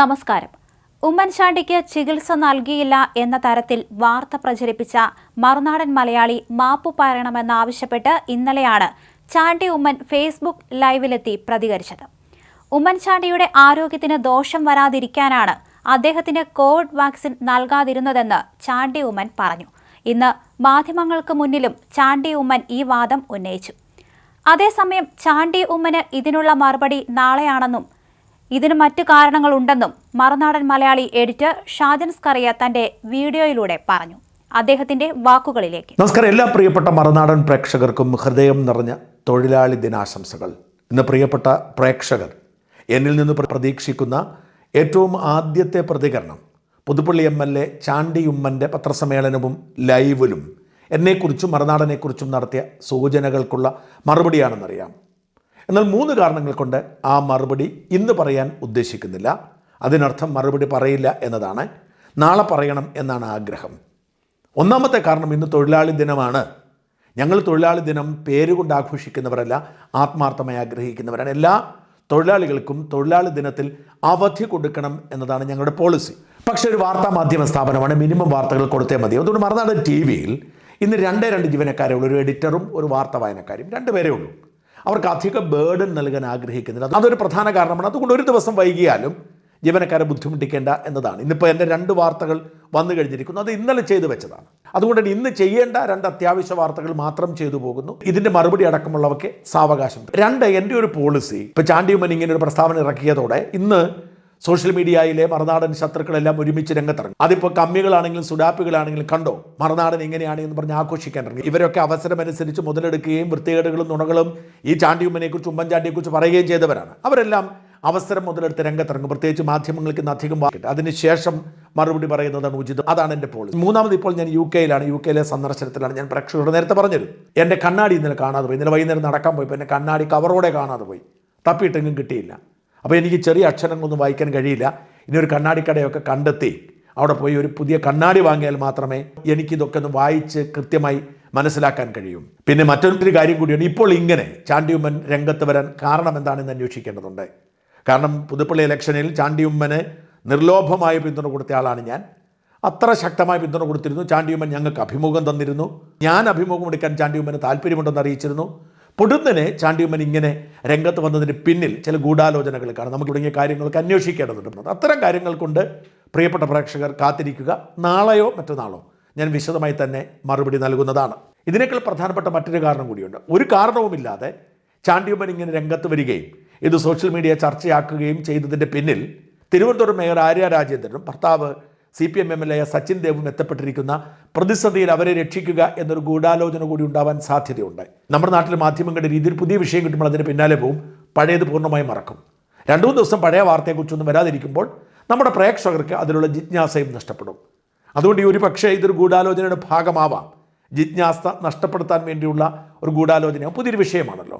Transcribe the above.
നമസ്കാരം. ഉമ്മൻചാണ്ടിക്ക് ചികിത്സ നൽകിയില്ല എന്ന തരത്തിൽ വാർത്ത പ്രചരിപ്പിച്ച മറുനാടൻ മലയാളി മാപ്പു പറയണമെന്നാവശ്യപ്പെട്ട് ഇന്നലെയാണ് ചാണ്ടി ഉമ്മൻ ഫേസ്ബുക്ക് ലൈവിലെത്തി പ്രതികരിച്ചത്. ഉമ്മൻചാണ്ടിയുടെ ആരോഗ്യത്തിന് ദോഷം വരാതിരിക്കാനാണ് അദ്ദേഹത്തിന് കോവിഡ് വാക്സിൻ നൽകാതിരുന്നതെന്ന് ചാണ്ടി ഉമ്മൻ പറഞ്ഞു. ഇന്ന് മാധ്യമങ്ങൾക്ക് മുന്നിലും ചാണ്ടി ഉമ്മൻ ഈ വാദം ഉന്നയിച്ചു. അതേസമയം ചാണ്ടി ഉമ്മന് ഇതിനുള്ള മറുപടി നാളെയാണെന്നും ഇതിന് മറ്റു കാരണങ്ങളുണ്ടെന്നും മറുനാടൻ മലയാളി എഡിറ്റർ ഷാജൻ സ്കറിയ തന്റെ വീഡിയോയിലൂടെ പറഞ്ഞു. അദ്ദേഹത്തിന്റെ വാക്കുകളിലേക്ക്. നമസ്കാരം. എല്ലാ പ്രിയപ്പെട്ട മറുനാടൻ പ്രേക്ഷകർക്കും ഹൃദയം നിറഞ്ഞ തൊഴിലാളി ദിനാശംസകൾ. ഇന്ന് പ്രിയപ്പെട്ട പ്രേക്ഷകർ എന്നിൽ നിന്ന് പ്ര- പ്രതീക്ഷിക്കുന്ന ഏറ്റവും ആദ്യത്തെ പ്രതികരണം പുതുപ്പള്ളി എം എൽ എ ചാണ്ടിയുമ്മന്റെ പത്രസമ്മേളനവും ലൈവിലും എന്നെക്കുറിച്ചും മറുനാടനെക്കുറിച്ചും നടത്തിയ സൂചനകൾക്കുള്ള മറുപടിയാണെന്നറിയാം. എന്നാൽ മൂന്ന് കാരണങ്ങൾ കൊണ്ട് ആ മറുപടി ഇന്ന് പറയാൻ ഉദ്ദേശിക്കുന്നില്ല. അതിനർത്ഥം മറുപടി പറയില്ല എന്നതാണ്. നാളെ പറയണം എന്നാണ് ആഗ്രഹം. ഒന്നാമത്തെ കാരണം ഇന്ന് തൊഴിലാളി ദിനമാണ്. ഞങ്ങൾ തൊഴിലാളി ദിനം പേരുകൊണ്ട് ആഘോഷിക്കുന്നവരല്ല ആത്മാർത്ഥമായി ആഗ്രഹിക്കുന്നവരാണ്. എല്ലാ തൊഴിലാളികൾക്കും തൊഴിലാളി ദിനത്തിൽ അവധി കൊടുക്കണം എന്നതാണ് ഞങ്ങളുടെ പോളിസി. പക്ഷേ ഒരു വാർത്താ മാധ്യമ സ്ഥാപനമാണ് മിനിമം വാർത്തകൾ കൊടുത്തേ മതി. അതുകൊണ്ട് മറുനാടൻ ടി വിയിൽ ഇന്ന് രണ്ടേ രണ്ട് ജീവനക്കാരേ ഉള്ളൂ. ഒരു എഡിറ്ററും ഒരു വാർത്താ വായനക്കാരും. രണ്ടുപേരേ ഉള്ളൂ. അവർക്ക് അധിക ബേർഡൻ നൽകാൻ ആഗ്രഹിക്കുന്നില്ല. അതൊരു പ്രധാന കാരണമാണ്. അതുകൊണ്ട് ഒരു ദിവസം വൈകിയാലും ജീവനക്കാരെ ബുദ്ധിമുട്ടിക്കേണ്ട എന്നതാണ്. ഇന്നിപ്പോൾ എന്റെ രണ്ട് വാർത്തകൾ വന്നു കഴിഞ്ഞിരിക്കുന്നു. അത് ഇന്നലെ ചെയ്തു വെച്ചതാണ്. അതുകൊണ്ട് ഇന്ന് ചെയ്യേണ്ട രണ്ട് അത്യാവശ്യ വാർത്തകൾ മാത്രം ചെയ്തു പോകുന്നു. ഇതിന്റെ മറുപടി അടക്കമുള്ളവയ്ക്ക് സാവകാശം രണ്ട് എന്റെ ഒരു പോളിസി ഇപ്പോൾ ചാണ്ടിയുമ്മൻ ഇങ്ങനെ ഒരു പ്രസ്താവന ഇറക്കിയതോടെ ഇന്ന് സോഷ്യൽ മീഡിയയിലെ മറുനാടൻ ശത്രുക്കളെല്ലാം ഒരുമിച്ച് രംഗത്തിറങ്ങും. അതിപ്പോൾ കമ്മികളാണെങ്കിലും സുഡാപ്പികളാണെങ്കിലും കണ്ടോ? മറുനാടൻ ഇങ്ങനെയാണ് എന്ന് പറഞ്ഞ് ആഘോഷിക്കാൻ ഇറങ്ങി. ഇവരൊക്കെ അവസരമനുസരിച്ച് മുതലെടുക്കുകയും വൃത്തികേടുകളും നുണകളും ഈ ചാണ്ടിയുമ്മനെക്കുറിച്ച് ഉമ്മൻചാണ്ടിയെക്കുറിച്ച് പറയുകയും ചെയ്തവരാണ്. അവരെല്ലാം അവസരം മുതലെടുത്ത് രംഗത്തിറങ്ങും. പ്രത്യേകിച്ച് മാധ്യമങ്ങൾക്ക് ഇന്ന് അധികം വാക്കിട്ട് അതിനുശേഷം മറുപടി പറയുന്നതാണ് ഉചിതം. അതാണ് എന്റെ പോളിസി മൂന്നാമത് ഇപ്പോൾ ഞാൻ യു കെയിലാണ്. യു കെയിലെ സന്ദർശനത്തിലാണ് ഞാൻ പ്രേക്ഷകരോട് നേരത്തെ പറഞ്ഞത്. എന്റെ കണ്ണാടി ഇന്നലെ കാണാതെ പോയി. ഇന്നലെ വൈകുന്നേരം നടക്കാൻ പോയപ്പോൾ എന്റെ കണ്ണാടി കവറോടെ കാണാതെ പോയി. തപ്പിയിട്ടെങ്കിലും കിട്ടിയില്ല. അപ്പോൾ എനിക്ക് ചെറിയ അക്ഷരങ്ങളൊന്നും വായിക്കാൻ കഴിയില്ല. ഇനി ഒരു കണ്ണാടിക്കടയൊക്കെ കണ്ടെത്തി അവിടെ പോയി ഒരു പുതിയ കണ്ണാടി വാങ്ങിയാൽ മാത്രമേ എനിക്കിതൊക്കെ ഒന്ന് വായിച്ച് കൃത്യമായി മനസ്സിലാക്കാൻ കഴിയും. പിന്നെ മറ്റൊരു കാര്യം കൂടിയാണ് ഇപ്പോൾ ഇങ്ങനെ ചാണ്ടിയുമ്മൻ രംഗത്ത് വരാൻ കാരണം എന്താണെന്ന് അന്വേഷിക്കേണ്ടതുണ്ട്. കാരണം പുതുപ്പള്ളി ഇലക്ഷനിൽ ചാണ്ടിയുമ്മന് നിർലോഭമായ പിന്തുണ കൊടുത്ത ആളാണ് ഞാൻ. അത്ര ശക്തമായ പിന്തുണ കൊടുത്തിരുന്നു. ചാണ്ടിയുമ്മൻ ഞങ്ങൾക്ക് അഭിമുഖം തന്നിരുന്നു. ഞാൻ അഭിമുഖം എടുക്കാൻ ചാണ്ടിയുമ്മന് താല്പര്യമുണ്ടെന്ന് അറിയിച്ചിരുന്നു. പൊടുന്നനെ ചാണ്ടിയമ്മൻ ഇങ്ങനെ രംഗത്ത് വന്നതിന് പിന്നിൽ ചില ഗൂഢാലോചനകൾ കാണാം. നമുക്ക് തുടങ്ങിയ കാര്യങ്ങളൊക്കെ അന്വേഷിക്കേണ്ടതുണ്ട്. അത്തരം കാര്യങ്ങൾ കൊണ്ട് പ്രിയപ്പെട്ട പ്രേക്ഷകർ കാത്തിരിക്കുക. നാളെയോ മറ്റന്നാളോ ഞാൻ വിശദമായി തന്നെ മറുപടി നൽകുന്നതാണ്. ഇതിനേക്കാൾ പ്രധാനപ്പെട്ട മറ്റൊരു കാരണം കൂടിയുണ്ട്. ഒരു കാരണവുമില്ലാതെ ചാണ്ടിയമ്മൻ ഇങ്ങനെ രംഗത്ത് വരികയും ഇത് സോഷ്യൽ മീഡിയ ചർച്ചയാക്കുകയും ചെയ്തതിന്റെ പിന്നിൽ തിരുവനന്തപുരം മേയർ ആര്യ രാജേന്ദ്രനും ഭർത്താവ് C P M M L A Sachin ദേവും എത്തപ്പെട്ടിരിക്കുന്ന പ്രതിസന്ധിയിൽ അവരെ രക്ഷിക്കുക എന്നൊരു ഗൂഢാലോചന കൂടി ഉണ്ടാവാൻ സാധ്യതയുണ്ട്. നമ്മുടെ നാട്ടിൽ മാധ്യമങ്ങളുടെ രീതിയിൽ പുതിയ വിഷയം കിട്ടുമ്പോൾ അതിന് പിന്നാലെ പോവും. പഴയത് പൂർണമായി മറക്കും. രണ്ടു മൂന്ന് ദിവസം പഴയ വാർത്തയെക്കുറിച്ചൊന്നും വരാതിരിക്കുമ്പോൾ നമ്മുടെ പ്രേക്ഷകർക്ക് അതിലുള്ള ജിജ്ഞാസയും നഷ്ടപ്പെടും. അതുകൊണ്ട് ഈ ഒരു പക്ഷേ ഇതൊരു ഗൂഢാലോചനയുടെ ഭാഗമാവാം. ജിജ്ഞാസ നഷ്ടപ്പെടുത്താൻ വേണ്ടിയുള്ള ഒരു ഗൂഢാലോചന പുതിയൊരു വിഷയമാണല്ലോ.